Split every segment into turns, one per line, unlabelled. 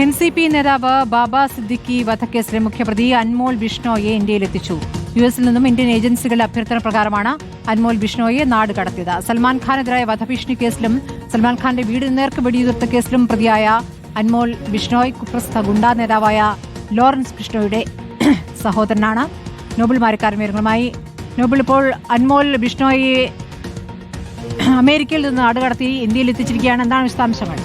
N C P നേതാവ് ബാബ സിദ്ദിഖി വധക്കേസിലെ മുഖ്യപ്രതി Anmol ബിഷ്ണോയെ ഇന്ത്യയിലെത്തിച്ചു. U എസിൽ നിന്നും ഇന്ത്യൻ ഏജൻസികളുടെ അഭ്യർത്ഥന പ്രകാരമാണ് അൻമോൾ ബിഷ്ണോയെ നാട് കടത്തിയത്. സൽമാൻ ഖാനെതിരായ വധഭീഷണി കേസിലും സൽമാൻ ഖാന്റെ വീട് നേർക്ക് വെടിയുതിർത്ത കേസിലും പ്രതിയായ അൻമോൾ ബിഷ്ണോയ് കുപ്രസ്ഥ ഗുണ്ടാ നേതാവായ ലോറൻസ് ബിഷ്ണോയുടെ സഹോദരനാണ്. നോബിൾ മാരക്കാരൻ വിവരങ്ങളുമായി നോബിൾ ഇപ്പോൾ അൻമോൾ ബിഷ്ണോയെ അമേരിക്കയിൽ നിന്ന് നാട് കടത്തി ഇന്ത്യയിൽ എത്തിച്ചിരിക്കുകയാണ് എന്താണ് വിശദാംശങ്ങൾ?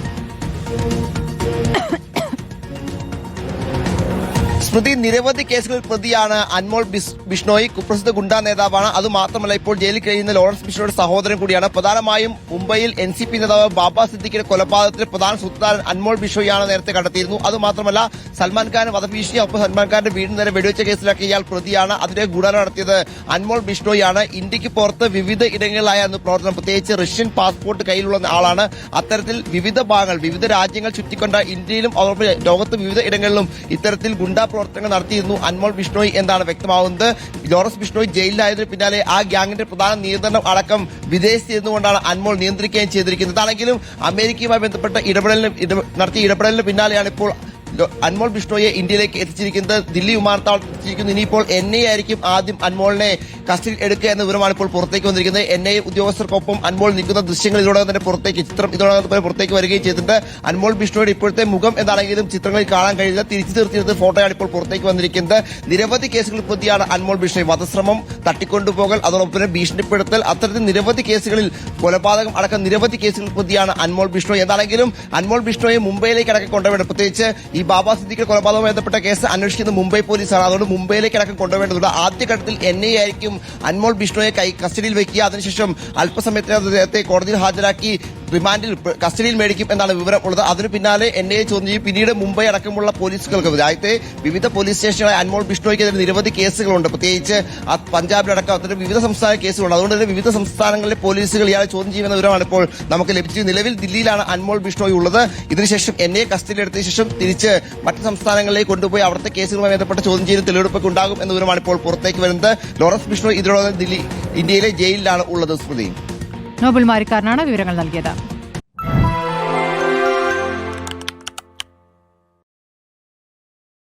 സ്മൃതി നിരവധി കേസുകളിൽ പ്രതിയാണ് അൻമോൾ ബിഷ്ണോയി കുപ്രസിദ്ധ ഗുണ്ടാ നേതാവാണ്. അതുമാത്രമല്ല ഇപ്പോൾ ജയിലിൽ കഴിയുന്ന ലോറൻസ് ബിഷ്ണോയുടെ സഹോദരൻ കൂടിയാണ്. പ്രധാനമായും മുംബൈയിൽ എൻ സി പി നേതാവ് ബാബ സിദ്ദിഖിന്റെ കൊലപാതകത്തിൽ പ്രധാന സുൽത്താൻ അൻമോൾ ബിഷോയാണ് നേരത്തെ കണ്ടെത്തിയിരുന്നു. അതുമാത്രമല്ല സൽമാൻ ഖാൻ വധഭീഷണി ഒപ്പം സൽമാൻ ഖാന്റെ വീടിന് നേരെ വെടിവെച്ച കേസിലൊക്കെ ഇയാൾ പ്രതിയാണ്. അതിന്റെ ഗുണ നടത്തിയത് അൻമോൾ ബിഷ്ണോയാണ് ഇന്ത്യയ്ക്ക് പുറത്ത് വിവിധ ഇടങ്ങളിലായിരുന്നു പ്രവർത്തനം. പ്രത്യേകിച്ച് റഷ്യൻ പാസ്പോർട്ട് കയ്യിലുള്ള ആളാണ്. അത്തരത്തിൽ വിവിധ ഭാഗങ്ങൾ വിവിധ രാജ്യങ്ങൾ ചുറ്റിക്കൊണ്ട ഇന്ത്യയിലും അതോടൊപ്പം ലോകത്ത് വിവിധ ഇടങ്ങളിലും ഇത്തരത്തിൽ ഗുണ്ടാ പ്രവർത്തനങ്ങൾ നടത്തിയിരുന്നു അൻമോൾ ബിഷ്ണോയ് എന്നാണ് വ്യക്തമാവുന്നത്. ലോറൻസ് ബിഷ്ണോയ് ജയിലിലായതിനു പിന്നാലെ ആ ഗ്യാങ്ങിന്റെ പ്രധാന നിയന്ത്രണം അടക്കം വിദേശത്ത് ഇരുന്നുകൊണ്ടാണ് അൻമോൾ നിയന്ത്രിക്കുകയും ചെയ്തിരിക്കുന്നത്. ആണെങ്കിലും അമേരിക്കയുമായി ബന്ധപ്പെട്ട ഇടപെടലിന് ഇട- നടത്തിയ ഇടപെടലിന് പിന്നാലെയാണ് ഇപ്പോൾ അൻമോൾ ബിഷ്ണോയെ ഇന്ത്യയിലേക്ക് എത്തിച്ചിരിക്കുന്നത് ദില്ലി വിമാനത്താവളത്തിൽ ഇനിയിപ്പോൾ എൻ ഐ ആയിരിക്കും ആദ്യം അൻമോളിനെ കസ്റ്റഡിയിൽ എടുക്കുക എന്ന വിവരമാണ് ഇപ്പോൾ പുറത്തേക്ക് വന്നിരിക്കുന്നത്. എൻ ഐ ഉദ്യോഗസ്ഥർക്കൊപ്പം അൻമോൾ നിൽക്കുന്ന ദൃശ്യങ്ങൾ ഇതിനോടകം തന്നെ പുറത്തേക്ക് ചിത്രം ഇതിനോടകം തന്നെ പുറത്തേക്ക് വരികയും ചെയ്തിട്ടുണ്ട്. അൻമോൾ ബിഷ്ണോയുടെ ഇപ്പോഴത്തെ മുഖം എന്താണെങ്കിലും ചിത്രങ്ങളിൽ കാണാൻ കഴിയില്ല. തിരിച്ചു നിർത്തിയെടുത്ത ഫോട്ടോയാണ് ഇപ്പോൾ പുറത്തേക്ക് വന്നിരിക്കുന്നത്. നിരവധി കേസുകളിൽ പ്രതിയാണ് അൻമോൾ ബിഷ്ണോയ് വധശ്രമം തട്ടിക്കൊണ്ടുപോകൽ അതോടൊപ്പം തന്നെ ഭീഷണിപ്പെടുത്തൽ. അത്തരത്തിൽ നിരവധി കേസുകളിൽ കൊലപാതകം അടക്കം നിരവധി കേസുകൾ പ്രതിയാണ് അൻമോൾ ബിഷ്ണോയ് എന്താണെങ്കിലും അൻമോൾ ബിഷ്ണോയെ മുംബൈയിലേക്ക് അടക്കം കൊണ്ടുവേണ്ടത് പ്രത്യേകിച്ച് ഈ ബാബാ സിദ്ദിഖ് കൊലപാതകവുമായി ബന്ധപ്പെട്ട കേസ് അന്വേഷിക്കുന്നത് മുംബൈ പോലീസാണ്. അതുകൊണ്ട് മുംബൈയിലേക്ക് അടക്കം കൊണ്ടുവേണ്ടതുണ്ട് ആദ്യഘട്ടത്തിൽ എൻ ഐ ആയിരിക്കും അൻമോൾ ബിഷ്ണോയെ കസ്റ്റഡിയിൽ വെക്കുക. അതിനുശേഷം അല്പസമയത്തിനകത്ത് അദ്ദേഹത്തെ കോടതിയിൽ ഹാജരാക്കി റിമാൻഡിൽ കസ്റ്റഡിയിൽ മേടിക്കും എന്നാണ് വിവരം ഉള്ളത് അതിന് പിന്നാലെ എൻ ഐ ചോദ്യം ചെയ്യും. പിന്നീട് മുംബൈ അടക്കമുള്ള പോലീസുകൾക്ക് രാജ്യത്തെ വിവിധ പോലീസ് സ്റ്റേഷനുകളായ അൻമോൾ ബിഷ്ണോയ്ക്കെതിരെ നിരവധി കേസുകളുണ്ട്. പ്രത്യേകിച്ച് പഞ്ചാബിലടക്കം അത്തരം വിവിധ സംസ്ഥാന കേസുകളുണ്ട്. അതുകൊണ്ട് തന്നെ വിവിധ സംസ്ഥാനങ്ങളിലെ പോലീസുകൾ ഇയാളെ ചോദ്യം ചെയ്യുന്ന വിവരമാണ് ഇപ്പോൾ നമുക്ക് ലഭിച്ചത്. നിലവിൽ ദില്ലിയിലാണ് അൻമോൾ ബിഷ്ണോയ് ഉള്ളത്. ഇതിനുശേഷം എൻ ഐ കസ്റ്റഡിയിൽ എടുത്ത ശേഷം തിരിച്ച് മറ്റ് സംസ്ഥാനങ്ങളിലേക്ക് കൊണ്ടുപോയി അവിടുത്തെ കേസുകളുമായി ബന്ധപ്പെട്ട ചോദ്യം ചെയ്ത് തെളിവെടുപ്പൊക്കെ ഉണ്ടാകും എന്ന വിവരമാണ് ഇപ്പോൾ പുറത്തേക്ക് വരുന്നത്. ലോറൻസ് ബിഷ്ണോയ് ഇതിനോട് ദില്ലി ഇന്ത്യയിലെ ജയിലിലാണ് ഉള്ളത്. സ്മൃതി.
നോബിൾ മാരിക്കാരനാണ് വിവരങ്ങൾ നൽകിയത്